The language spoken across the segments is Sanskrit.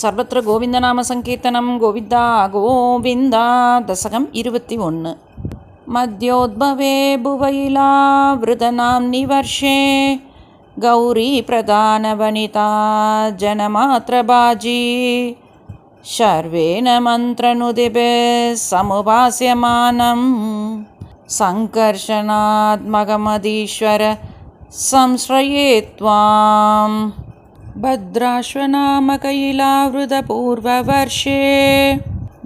சர்வத்திர கோவிந்தநாம சங்கீர்த்தனம் கோவிந்தா கோவிந்தா தசகம் இருபத்தி ஒன்று மத்தியோத்பவே புவையிலாவிருதநாம்னி வர்ஷே கௌரி பிரதானவனிதா जनमात्रबाजी शर्वेण मन्त्रनुदिभिः समुपास्यमानं सङ्कर्षणात्मकमधीश्वर संश्रये त्वाम् भद्राश्वनामकैलावृतपूर्ववर्षे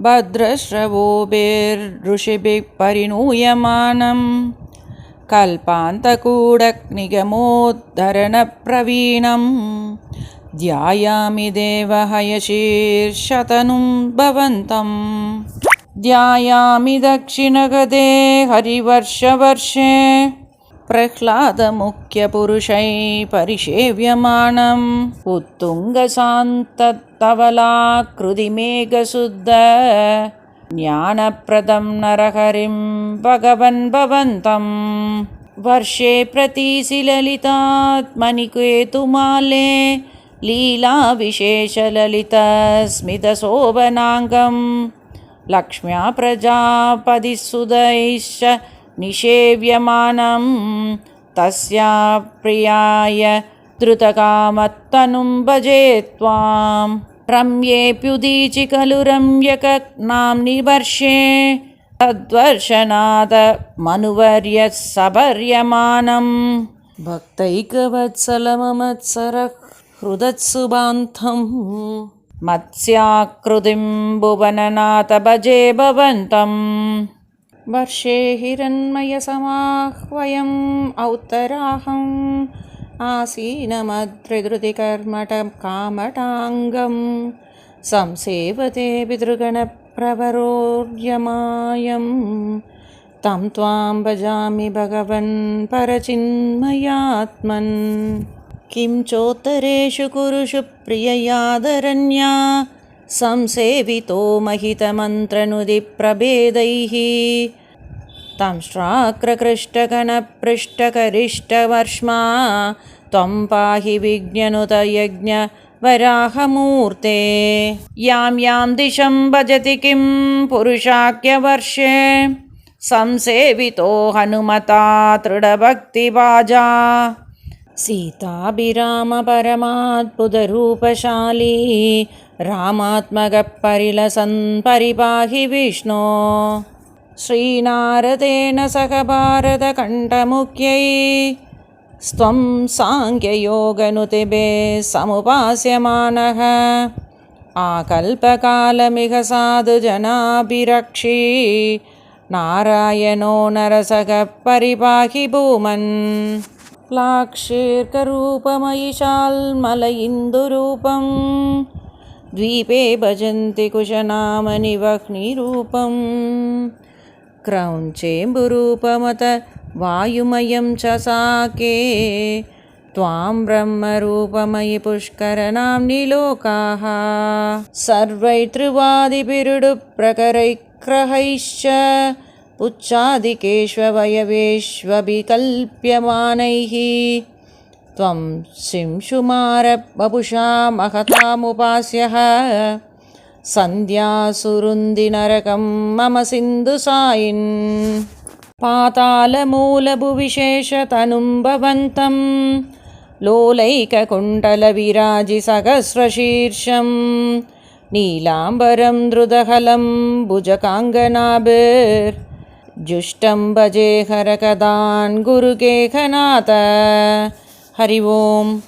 भद्रश्रवोभिर्ऋषिभिः परिणूयमानं कल्पान्तकूडनिगमोद्धरणप्रवीणं ध्यायामि देवहयशीर्षतनुं भवन्तम् ध्यायामि दक्षिणगदे हरिवर्षवर्षे प्रह्लादमुख्यपुरुषै परिसेव्यमानम् उत्तुङ्गशान्ततवलाकृतिमेघशुद्ध ज्ञानप्रदं नरहरिं भगवन् भवन्तम् वर्षे प्रतीशिललितात्मनिकेतुमाले लीलाविशेषललितस्मितशोभनाङ्गं लक्ष्म्या प्रजापतिसुदैश्च निषेव्यमानं तस्या प्रियाय द्रुतकामत्तनुं भजे त्वां। रम्येऽप्युदीचि खलु रम्यकनाम्नि वर्षे तद्वर्षनादमनुवर्यः सपर्यमानं भक्तैकवत्सलममत्सरः हृदत्सुबान्तं मत्स्याकृतिं भुवननाथ भजे भवन्तम् वर्षे हिरण्मयसमाह्वयम् औत्तराहम् आसीनमद्रिधृतिकर्मटकामटाङ्गं संसेवते पितृगणप्रवरोर्यमायं तं त्वां भजामि भगवन् परचिन्मयात्मन्। किं चोत्तरेषु कुरुषु प्रिययादरण्या संसेवितो महितमन्त्रनुदिप्रभेदैः। तं श्राक्रकृष्टगणपृष्ठकरिष्टवर्ष्मा त्वं पाहि विज्ञनुतयज्ञवराहमूर्ते। यां यां दिशं भजति किं पुरुषाख्यवर्षे। संसेवितो हनुमता दृढभक्तिभाजा सीताभिरामपरमाद्भुतरूपशाली रामात्मकपरिलसन् परिपाहि विष्णो। श्रीनारदेन सह भारतकण्ठमुख्यै स्त्वं साङ्ख्ययोगनुतिभे समुपास्यमानः। आकल्पकालमिह साधुजनाभिरक्षी नारायणो नरसखः परिपाहि भूमन्। लाक्षीर्करूपमयिशाल्मल इन्दुरूपं द्वीपे भजन्ति कुशनामनिवह्निरूपं क्रौञ्चेम्बुरूपमत वायुमयं च साके त्वां ब्रह्मरूपमयि पुष्करनाम्नि लोकाः सर्वैर्त्रिवादिभिरुडुप्रकरैग्रहैश्च पुच्छादिकेष्ववयवेष्वभिकल्प्यमानैः त्वं शिंशुमारबपुषा महतामुपास्यः सन्ध्यासुरुन्दिनरकं मम सिन्धुसायिन् पातालमूलभुविशेषतनुं भवन्तं लोलैककुण्डलविराजिसहस्रशीर्षं नीलाम्बरं दृदहलं भुजकाङ्गनाभिर्जुष्टं भजे हरकदान् गुरुकेखनाथ ஹரி ஓம்